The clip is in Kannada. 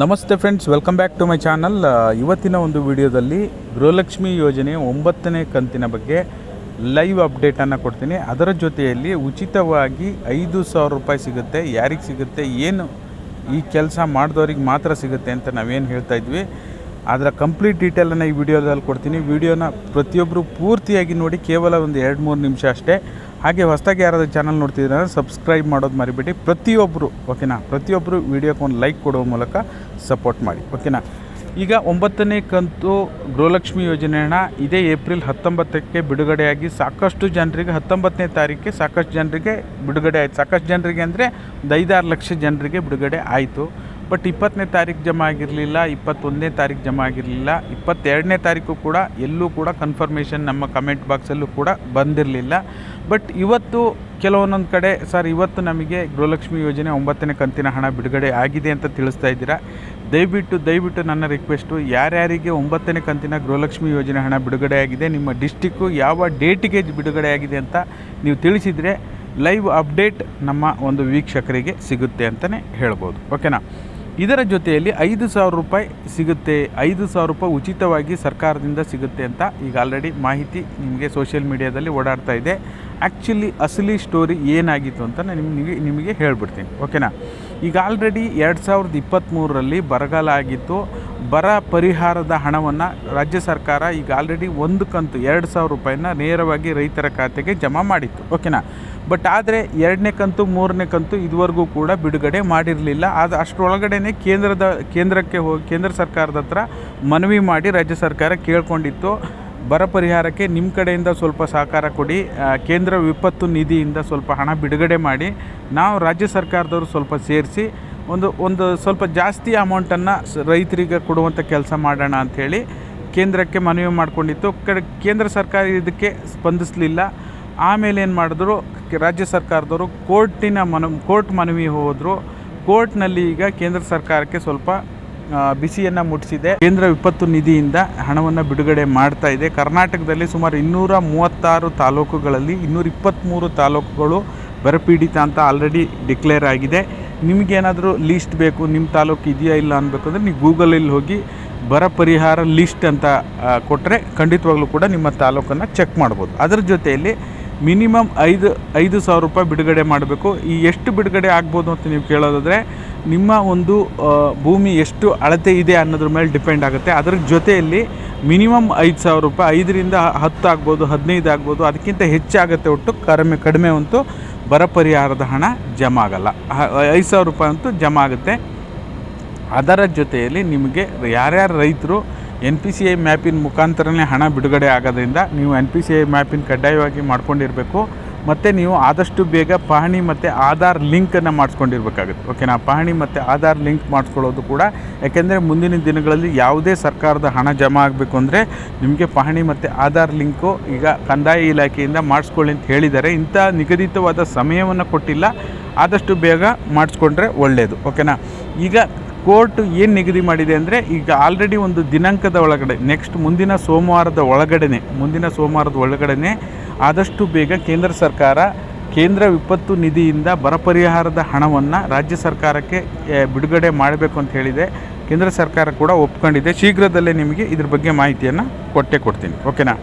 ನಮಸ್ತೆ friends, welcome back to my channel. ಇವತ್ತಿನ ಒಂದು ವಿಡಿಯೋದಲ್ಲಿ ಗೃಹಲಕ್ಷ್ಮಿ ಯೋಜನೆ ಒಂಬತ್ತನೇ ಕಂತಿನ ಬಗ್ಗೆ ಲೈವ್ ಅಪ್ಡೇಟನ್ನು ಕೊಡ್ತೀನಿ. ಅದರ ಜೊತೆಯಲ್ಲಿ ಉಚಿತವಾಗಿ ಐದು ಸಾವಿರ ರೂಪಾಯಿ ಸಿಗುತ್ತೆ. ಯಾರಿಗೆ ಸಿಗುತ್ತೆ, ಏನು ಈ ಕೆಲಸ ಮಾಡಿದವ್ರಿಗೆ ಮಾತ್ರ ಸಿಗುತ್ತೆ ಅಂತ ನಾವೇನು ಹೇಳ್ತಾ ಇದ್ವಿ. ಅದರ ಕಂಪ್ಲೀಟ್ ಡೀಟೇಲನ್ನು ಈ ವಿಡಿಯೋದಲ್ಲಿ ಕೊಡ್ತೀನಿ. ವಿಡಿಯೋನ ಪ್ರತಿಯೊಬ್ಬರು ಪೂರ್ತಿಯಾಗಿ ನೋಡಿ, ಕೇವಲ ಒಂದು ಎರಡು ಮೂರು ನಿಮಿಷ ಅಷ್ಟೇ. ಹಾಗೆ ಹೊಸದಾಗಿ ಯಾರಾದರೂ ಚಾನಲ್ ನೋಡ್ತಿದ್ರೆ ಸಬ್ಸ್ಕ್ರೈಬ್ ಮಾಡೋದು ಮರಿಬೇಡಿ. ಪ್ರತಿಯೊಬ್ಬರು ಓಕೆನಾ? ಪ್ರತಿಯೊಬ್ಬರು ವಿಡಿಯೋಕ್ಕೆ ಒಂದು ಲೈಕ್ ಕೊಡುವ ಮೂಲಕ ಸಪೋರ್ಟ್ ಮಾಡಿ, ಓಕೆನಾ? ಈಗ ಒಂಬತ್ತನೇ ಕಂತು ಗೃಹಲಕ್ಷ್ಮಿ ಯೋಜನೆಯನ್ನು ಇದೇ ಏಪ್ರಿಲ್ ಹತ್ತೊಂಬತ್ತಕ್ಕೆ ಬಿಡುಗಡೆಯಾಗಿ ಸಾಕಷ್ಟು ಜನರಿಗೆ, ಹತ್ತೊಂಬತ್ತನೇ ತಾರೀಕಿಗೆ ಸಾಕಷ್ಟು ಜನರಿಗೆ ಬಿಡುಗಡೆ ಆಯಿತು. ಸಾಕಷ್ಟು ಜನರಿಗೆ ಅಂದರೆ ಒಂದು ಐದಾರು ಲಕ್ಷ ಜನರಿಗೆ ಬಿಡುಗಡೆ ಆಯಿತು. ಬಟ್ ಇಪ್ಪತ್ತನೇ ತಾರೀಕು ಜಮಾ ಆಗಿರಲಿಲ್ಲ, ಇಪ್ಪತ್ತೊಂದನೇ ತಾರೀಕು ಜಮಾ ಆಗಿರಲಿಲ್ಲ, ಇಪ್ಪತ್ತೆರಡನೇ ತಾರೀಕು ಕೂಡ ಎಲ್ಲೂ ಕೂಡ ಕನ್ಫರ್ಮೇಷನ್ ನಮ್ಮ ಕಮೆಂಟ್ ಬಾಕ್ಸಲ್ಲೂ ಕೂಡ ಬಂದಿರಲಿಲ್ಲ. ಬಟ್ ಇವತ್ತು ಕೆಲವೊಂದೊಂದು ಕಡೆ, ಸರ್ ಇವತ್ತು ನಮಗೆ ಗೃಹಲಕ್ಷ್ಮಿ ಯೋಜನೆ ಒಂಬತ್ತನೇ ಕಂತಿನ ಹಣ ಬಿಡುಗಡೆ ಆಗಿದೆ ಅಂತ ತಿಳಿಸ್ತಾ ಇದ್ದೀರಾ? ದಯವಿಟ್ಟು ದಯವಿಟ್ಟು ನನ್ನ ರಿಕ್ವೆಸ್ಟು ಯಾರ್ಯಾರಿಗೆ ಒಂಬತ್ತನೇ ಕಂತಿನ ಗೃಹಲಕ್ಷ್ಮಿ ಯೋಜನೆ ಹಣ ಬಿಡುಗಡೆ ಆಗಿದೆ, ನಿಮ್ಮ ಡಿಸ್ಟಿಕ್ಕು ಯಾವ ಡೇಟಿಗೆ ಬಿಡುಗಡೆ ಆಗಿದೆ ಅಂತ ನೀವು ತಿಳಿಸಿದರೆ ಲೈವ್ ಅಪ್ಡೇಟ್ ನಮ್ಮ ಒಂದು ವೀಕ್ಷಕರಿಗೆ ಸಿಗುತ್ತೆ ಅಂತಲೇ ಹೇಳ್ಬೋದು. ಓಕೆನಾ ಇದರ ಜೊತೆಯಲ್ಲಿ ಐದು ಸಾವಿರ ರೂಪಾಯಿ ಸಿಗುತ್ತೆ. ಐದು ಸಾವಿರ ರೂಪಾಯಿ ಉಚಿತವಾಗಿ ಸರ್ಕಾರದಿಂದ ಸಿಗುತ್ತೆ ಅಂತ ಈಗ ಆಲ್ರೆಡಿ ಮಾಹಿತಿ ನಿಮಗೆ ಸೋಷಿಯಲ್ ಮೀಡಿಯಾದಲ್ಲಿ ಓಡಾಡ್ತಾ ಇದೆ. ಆ್ಯಕ್ಚುಲಿ ಅಸಲಿ ಸ್ಟೋರಿ ಏನಾಗಿತ್ತು ಅಂತ ನಾನು ನಿಮಗೆ ನಿಮಗೆ ಹೇಳ್ಬಿಡ್ತೀನಿ. ಓಕೆನಾ ಈಗ ಆಲ್ರೆಡಿ ಎರಡು ಸಾವಿರದ ಇಪ್ಪತ್ತ್ಮೂರರಲ್ಲಿ ಬರಗಾಲ ಆಗಿತ್ತು. ಬರ ಪರಿಹಾರದ ಹಣವನ್ನು ರಾಜ್ಯ ಸರ್ಕಾರ ಈಗ ಆಲ್ರೆಡಿ ಒಂದು ಕಂತು ಎರಡು ಸಾವಿರ ರೂಪಾಯಿನ ನೇರವಾಗಿ ರೈತರ ಖಾತೆಗೆ ಜಮಾ ಮಾಡಿತ್ತು ಓಕೆನಾ ಬಟ್ ಆದರೆ ಎರಡನೇ ಕಂತು, ಮೂರನೇ ಕಂತು ಇದುವರೆಗೂ ಕೂಡ ಬಿಡುಗಡೆ ಮಾಡಿರಲಿಲ್ಲ. ಅದು ಅಷ್ಟರೊಳಗಡೆ ಕೇಂದ್ರದ, ಕೇಂದ್ರಕ್ಕೆ ಹೋಗಿ, ಕೇಂದ್ರ ಸರ್ಕಾರದ ಹತ್ರ ಮನವಿ ಮಾಡಿ ರಾಜ್ಯ ಸರ್ಕಾರ ಕೇಳ್ಕೊಂಡಿತ್ತು. ಬರ ಪರಿಹಾರಕ್ಕೆ ನಿಮ್ಮ ಕಡೆಯಿಂದ ಸ್ವಲ್ಪ ಸಹಕಾರ ಕೊಡಿ ಕೇಂದ್ರ ವಿಪತ್ತು ನಿಧಿಯಿಂದ ಸ್ವಲ್ಪ ಹಣ ಬಿಡುಗಡೆ ಮಾಡಿ. ನಾವು ರಾಜ್ಯ ಸರ್ಕಾರದವರು ಸ್ವಲ್ಪ ಸೇರಿಸಿ ಒಂದು ಒಂದು ಸ್ವಲ್ಪ ಜಾಸ್ತಿ ಅಮೌಂಟನ್ನು ರೈತರಿಗೆ ಕೊಡುವಂಥ ಕೆಲಸ ಮಾಡೋಣ ಅಂಥೇಳಿ ಕೇಂದ್ರಕ್ಕೆ ಮನವಿ ಮಾಡಿಕೊಂಡಿತ್ತು. ಕಡೆ ಕೇಂದ್ರ ಸರ್ಕಾರ ಇದಕ್ಕೆ ಸ್ಪಂದಿಸಲಿಲ್ಲ. ಆಮೇಲೆ ಏನು ಮಾಡಿದ್ರು ರಾಜ್ಯ ಸರ್ಕಾರದವರು ಕೋರ್ಟಿನ ಮನ, ಕೋರ್ಟ್ ಮನವಿ ಹೋದರು. ಕೋರ್ಟ್ನಲ್ಲಿ ಈಗ ಕೇಂದ್ರ ಸರ್ಕಾರಕ್ಕೆ ಸ್ವಲ್ಪ ಬಿಸಿಯನ್ನು ಮುಟ್ಟಿಸಿದೆ ಕೇಂದ್ರ ವಿಪತ್ತು ನಿಧಿಯಿಂದ ಹಣವನ್ನು ಬಿಡುಗಡೆ ಮಾಡ್ತಾ ಇದೆ. ಕರ್ನಾಟಕದಲ್ಲಿ ಸುಮಾರು ಇನ್ನೂರ ಮೂವತ್ತಾರು ತಾಲೂಕುಗಳಲ್ಲಿ ಇನ್ನೂರ ಇಪ್ಪತ್ತ್ಮೂರು ತಾಲೂಕುಗಳು ಬರಪೀಡಿತ ಅಂತ ಆಲ್ರೆಡಿ ಡಿಕ್ಲೇರ್ ಆಗಿದೆ. ನಿಮಗೇನಾದರೂ ಲೀಸ್ಟ್ ಬೇಕು ನಿಮ್ಮ ತಾಲೂಕು ಇದೆಯಾ ಇಲ್ಲ ಅನ್ಬೇಕಂದ್ರೆ ನೀವು ಗೂಗಲಲ್ಲಿ ಹೋಗಿ ಬರ ಪರಿಹಾರ ಲಿಸ್ಟ್ ಅಂತ ಕೊಟ್ಟರೆ ಖಂಡಿತವಾಗ್ಲೂ ಕೂಡ ನಿಮ್ಮ ತಾಲೂಕನ್ನು ಚೆಕ್ ಮಾಡ್ಬೋದು. ಅದರ ಜೊತೆಯಲ್ಲಿ ಮಿನಿಮಮ್ ಐದು ಐದು ಸಾವಿರ ರೂಪಾಯಿ ಬಿಡುಗಡೆ ಮಾಡಬೇಕು. ಈ ಎಷ್ಟು ಬಿಡುಗಡೆ ಆಗ್ಬೋದು ಅಂತ ನೀವು ಕೇಳೋದಾದರೆ ನಿಮ್ಮ ಒಂದು ಭೂಮಿ ಎಷ್ಟು ಅಳತೆ ಇದೆ ಅನ್ನೋದ್ರ ಮೇಲೆ ಡಿಪೆಂಡ್ ಆಗುತ್ತೆ. ಅದರ ಜೊತೆಯಲ್ಲಿ ಮಿನಿಮಮ್ ಐದು ಸಾವಿರ ರೂಪಾಯಿ, ಐದರಿಂದ ಹತ್ತು ಆಗ್ಬೋದು, ಹದಿನೈದು ಆಗ್ಬೋದು, ಅದಕ್ಕಿಂತ ಹೆಚ್ಚಾಗುತ್ತೆ ಒಟ್ಟು ಕಡಿಮೆ ಕಡಿಮೆ ಅಂತೂ ಬರ ಪರಿಹಾರದ ಹಣ ಜಮಾ ಆಗಲ್ಲ ಐದು ಸಾವಿರ ರೂಪಾಯಿ ಅಂತೂ ಜಮಾ ಆಗುತ್ತೆ ಅದರ ಜೊತೆಯಲ್ಲಿ ನಿಮಗೆ ಯಾರ್ಯಾರು ರೈತರು ಎನ್ ಪಿ ಸಿ ಐ ಮ್ಯಾಪಿನ ಮುಖಾಂತರನೇ ಹಣ ಬಿಡುಗಡೆ ಆಗೋದ್ರಿಂದ ನೀವು ಎನ್ ಪಿ ಸಿ ಐ ಮ್ಯಾಪಿನ ಕಡ್ಡಾಯವಾಗಿ ಮಾಡ್ಕೊಂಡಿರಬೇಕು. ಮತ್ತು ನೀವು ಆದಷ್ಟು ಬೇಗ ಪಹಣಿ ಮತ್ತು ಆಧಾರ್ ಲಿಂಕನ್ನು ಮಾಡಿಸ್ಕೊಂಡಿರ್ಬೇಕಾಗುತ್ತೆ. ಓಕೆನಾ ಪಹಣಿ ಮತ್ತು ಆಧಾರ್ ಲಿಂಕ್ ಮಾಡಿಸ್ಕೊಳ್ಳೋದು ಕೂಡ, ಯಾಕೆಂದರೆ ಮುಂದಿನ ದಿನಗಳಲ್ಲಿ ಯಾವುದೇ ಸರ್ಕಾರದ ಹಣ ಜಮಾ ಆಗಬೇಕು ಅಂದರೆ ನಿಮಗೆ ಪಹಣಿ ಮತ್ತು ಆಧಾರ್ ಲಿಂಕು ಈಗ ಕಂದಾಯ ಇಲಾಖೆಯಿಂದ ಮಾಡಿಸ್ಕೊಳ್ಳಿ ಅಂತ ಹೇಳಿದ್ದಾರೆ. ಇಂಥ ನಿಗದಿತವಾದ ಸಮಯವನ್ನು ಕೊಟ್ಟಿಲ್ಲ. ಆದಷ್ಟು ಬೇಗ ಮಾಡಿಸ್ಕೊಂಡ್ರೆ ಒಳ್ಳೆಯದು ಓಕೆನಾ ಈಗ ಕೋರ್ಟ್ ಏನು ನಿಗದಿ ಮಾಡಿದೆ ಅಂದರೆ, ಈಗ ಆಲ್ರೆಡಿ ಒಂದು ದಿನಾಂಕದ ಒಳಗಡೆ ನೆಕ್ಸ್ಟ್ ಮುಂದಿನ ಸೋಮವಾರದ ಒಳಗಡೆನೆ, ಮುಂದಿನ ಸೋಮವಾರದ ಒಳಗಡೆನೆ ಆದಷ್ಟು ಬೇಗ ಕೇಂದ್ರ ಸರ್ಕಾರ ಕೇಂದ್ರ ವಿಪತ್ತು ನಿಧಿಯಿಂದ ಬರ ಪರಿಹಾರದ ಹಣವನ್ನು ರಾಜ್ಯ ಸರ್ಕಾರಕ್ಕೆ ಬಿಡುಗಡೆ ಮಾಡಬೇಕು ಅಂತ ಹೇಳಿದೆ. ಕೇಂದ್ರ ಸರ್ಕಾರ ಕೂಡ ಒಪ್ಕೊಂಡಿದೆ. ಶೀಘ್ರದಲ್ಲೇ ನಿಮಗೆ ಇದ್ರ ಬಗ್ಗೆ ಮಾಹಿತಿಯನ್ನು ಕೊಟ್ಟೆ ಕೊಡ್ತೀನಿ. ಓಕೆನಾ?